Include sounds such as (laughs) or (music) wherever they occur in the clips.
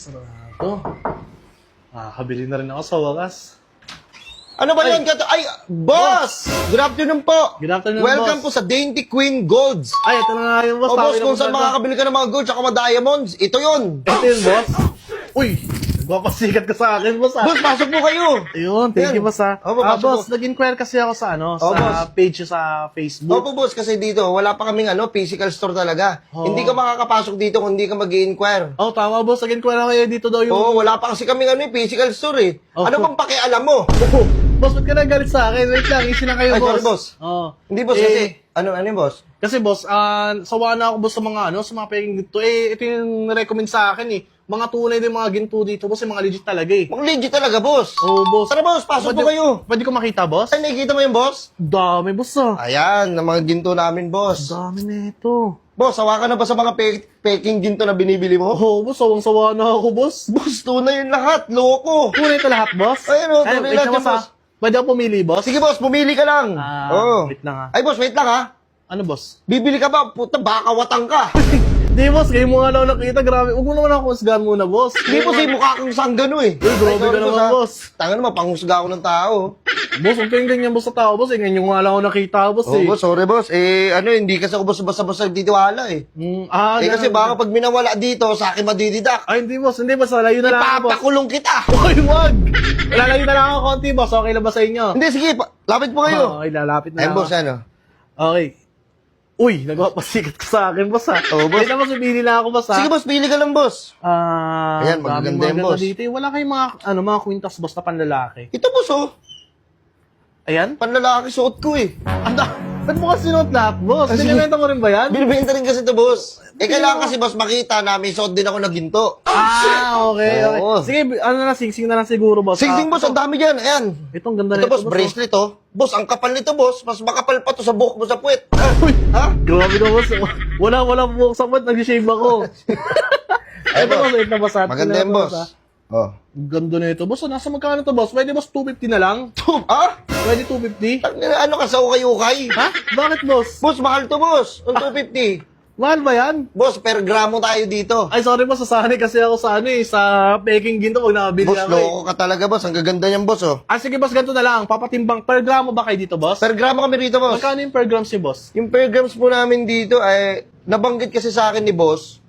Sarado. Ah, kabili na rin ako sa wakas. Ano ba yan? Gato? Ay, boss! Good afternoon po. Good afternoon, Welcome boss. po sa Dainty Queen Golds. Ay, ito na nga yung boss. O boss, Tawag na kung saan makakabili ka ng mga gold at mga diamonds, ito yun. Ito yun, boss. Uy, nagpapasikat ka sa akin, boss. Ah. Boss, pasok po kayo. Ayun, thank you, boss. Ah, Opo, Ah, pasok boss, po. nag-inquire kasi ako sa ano, Oh, sa boss. page sa Facebook. Opo boss, kasi dito, wala pa kaming ano, physical store talaga. Oo. Hindi ka makakapasok dito kung hindi ka mag inquire Oh, tama, boss. Nag-inquire ako kayo dito daw yung... Oo, wala pa kasi kaming ano, eh, physical store eh. Opo. Ano bang pakialam mo? Oh, boss, ba't ka nagalit sa akin? Wait lang, easy lang kayo, Ay, boss. sorry, boss. Oh. Hindi boss, Eh, kasi, ano, ano yung boss? Kasi boss, ah sawa na ako boss sa mga ano, sa mga peking dito. Eh, ito yung recommend sa akin eh. Mga tunay din mga ginto dito, boss, yung mga legit talaga eh. Mga legit talaga, boss. Oh, boss. Tara boss, pasok po Pwede- kayo. Pwede ko makita, boss? Ay, nakikita mo yung boss? Dami, boss ah. Ayan, ang mga ginto namin, boss. Dami na ito. Boss, sawa ka na ba sa mga pe- peking ginto na binibili mo? Oh, boss, sawang-sawa na ako, boss. Boss, tunay yun lahat. Loko. Tunay ito lahat, boss? Ayun, oh, Ay, tunay wait lahat lang, yan, boss, boss. ah. Pwede ako pumili, boss? Sige, boss, pumili ka lang. Ah, Oo. wait lang, ah. Ay, boss, wait lang, ha? Ano, boss? Bibili ka ba? Puta, baka watang ka. (laughs) Di, boss, kayo mo nga lang nakita. Grabe. Huwag mo naman ako husgahan muna, boss. Hindi po si mukha kang sanggano eh. Uy, grabe ka naman, boss. Tanga naman, panghusga ako ng tao. Boss, huwag kayong ganyan, boss, sa tao, boss. Eh, ngayon nga lang ako nakita, boss, Oh, eh. boss, sorry, boss. Eh, ano, hindi kasi ako boss basta-basta nagtitiwala eh. Mm, ah, eh, kasi baka pag minawala dito, sa akin madididak. Ay, hindi, boss. Hindi, boss. Layo na lang boss. Papakulong kita. Uy, wag! Lalayo na lang ako konti, boss. Okay lang ba sa inyo? Hindi, sige, lapit po kayo. Okay, lalapit na Ayun, lang boss, ako. ano? Okay. Uy, nagpapasikat ka sa akin, boss, ha? (laughs) Oo, boss. Wait lang, boss. Bibili na ako, boss, ha? Sige, boss, pili ka lang, boss. Ah, Ayan, daming magaganda yan, maganda boss. Dito. eh. Wala kayong mga, ano, mga kwintas, boss, na panlalaki. Ito, boss, oh. Ayan? Panlalaki suot ko eh. Anda, ba't mo kasi sinuot lahat, boss? Kasi- Binibenta mo rin ba yan? Binibenta rin kasi ito, boss. Eh, kailangan kasi, boss, makita na may suot din ako na ginto. Ah, okay, okay. Oo. Sige, ano na, singsing na lang siguro, boss. Sing-sing, Ah, boss, ang dami dyan. Ayan. Itong ganda Ito, na boss, bracelet, oh. Boss, ang kapal nito, boss. Mas makapal pa to sa buhok mo sa puwet. Ah, (laughs) Uy, ha? grabe na, boss. Wala, wala po sa buwan. Nag-shave ako. Ay, (laughs) Ito, boss. boss, ito, boss. ah. Maganda yan, boss. ah. Oh. Ang Ganda na ito. Boss, nasa magkano to, boss? Pwede, boss, 250 na lang? Tum, ah? Pwede 250? Ano ka sa ukay-ukay? Ha? Bakit, boss? Boss, mahal to, boss. Ang 250. Mahal ba yan? Boss, per gramo tayo dito. Ay, sorry, boss. Sasanay kasi ako sa ano eh, sa Peking Ginto pag nakabili Boss, ako eh. loko ka talaga, boss. Ang gaganda niyan, boss, oh. Ah, sige, boss, ganito na lang. Papatimbang. Per gramo ba kayo dito, boss? Per gramo kami rito, boss. Magkano yung per grams niyo, boss? Yung per grams po namin dito, ay, nabanggit kasi sa akin ni boss,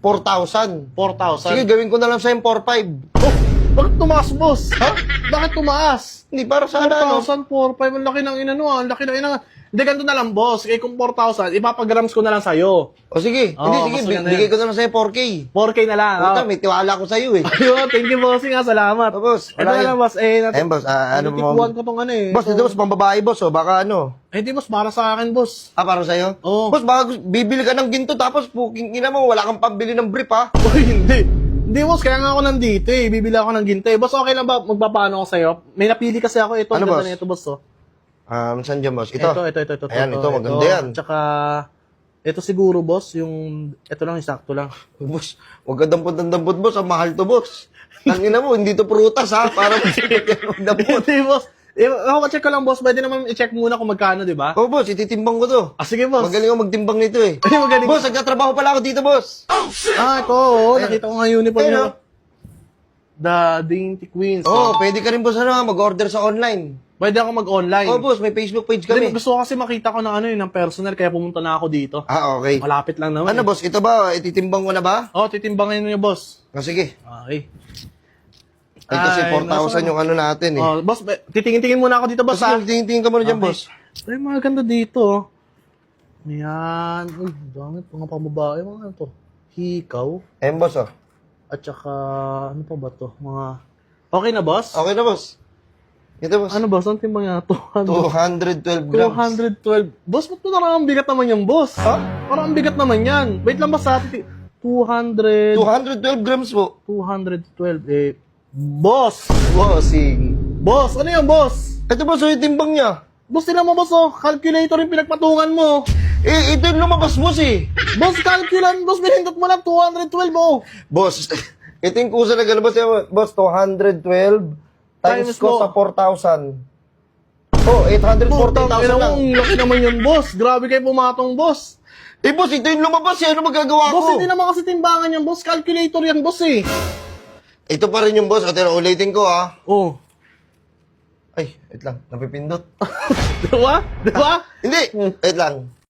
4,000. 4,000. Sige, gawin ko na lang sa'yo yung 4,500. Oh, bakit tumaas, boss? Ha? Bakit tumaas? Hindi, para sa ano? 4,000, 4,500. Ang laki ng inano, ah. Ang laki ng inano. Hindi, ganito na lang, boss. Kaya kung 4,000, ipapagrams ko na lang sa'yo. O sige, Oo, hindi, sige, mas maganda bigay ko na lang sa'yo 4K. 4K na lang. Puta, Oh. may tiwala ko sa'yo eh. Ayun, thank you, bossing, ah. Salamat. Oh, boss, Ito wala na yan. lang, boss. Eh, nat- Ayun, boss, ah, ano mo? natitipuan ko tong ano eh. Boss, ito boss, pambabae boss, oh, baka ano. Eh, di, boss, para sa akin, boss. Ah, para sa'yo? Oo. Boss, baka gus- bibili ka ng ginto tapos puking ina mo, wala kang pambili ng brief ha? (laughs) Uy, hindi. Hindi, boss. Kaya nga ako nandito eh. Bibili ako ng ginte. Boss, okay lang ba? Magpapaano ako sa'yo? May napili kasi ako. Ito, Ano, boss? na ito, boss. Oh. Um, saan dyan, boss? Ito? Ito, ito, ito. ito Ayan, ito, maganda yan. Tsaka, ito siguro, boss. Yung, ito lang, sakto lang. (laughs) Boss, huwag ka dampot-dampot, boss. Ang mahal to, boss. Tangina mo, hindi to prutas, ha? Para magdampot. (laughs) Hindi, boss. Eh, ako, check ko lang, boss. Pwede naman i-check muna kung magkano, di ba? Oh, boss, ititimbang ko to. Ah, sige, boss. Magaling ako magtimbang nito, eh. Ay, (laughs) magaling. Boss, nagtatrabaho pala ako dito, boss. Ah, ito, oh. Nakita ko nga uniform niya. oh. The Dainty Queens. Oh, pwede ka rin, boss, ano, mag-order sa online. Pwede ako mag-online. Oh, boss, may Facebook page kami. gusto ko kasi makita ko ng ano yun, ng personal, kaya pumunta na ako dito. Ah, okay. Malapit lang naman. Ano, eh. boss, ito ba? Ititimbang ko na ba? Oh, titimbangin niyo, boss. Ah, sige. Okay. Ay, kasi Ay, 4,000 nasa- yung ano natin, eh. Oh, boss, titingin-tingin muna ako dito, boss. Boss, ha? tingin-tingin ka muna dyan, Okay. boss. Ay, mga ganda dito. oh. Ayan. Uy, dami. Mga pambabae. Mga ano to? Hikaw. Ayun, boss, oh. At saka, ano pa ba to? Mga... Okay na, boss? Okay na, boss. Ito, boss. Ano, boss? Ang timbang niya? 200. 212 grams. 212. Boss, ba't parang ang bigat naman yung boss? Ha? Parang ang bigat naman yan. Wait lang, boss, sa atin. 200. 212 grams po. 212. Eh, boss! Bossing. Boss, ano yan, boss? Ito, boss, yung timbang niya. Boss, tinan mo, boss, oh. Calculator yung pinagpatungan mo. Eh, ito yung lumabas, boss, eh. Boss, calculan, boss, pinindot mo lang 212, oh. Boss, (laughs) ito yung kusa na gano'n, boss. eh, Boss, 212 times Times ko sa 4,000. Oh, 840,000 Putang ina mo, lang. ang laki naman yun, boss. Grabe kayo pumatong, boss. Eh, boss, ito yung lumabas eh. Ano magagawa Boss, ko? hindi naman kasi timbangan yan, boss. Calculator yan, boss eh. Ito pa rin yung boss. Ate, ulitin ko ah. Oh. Ay, wait lang. Napipindot. (laughs) Diba? Diba? Hindi, wait lang.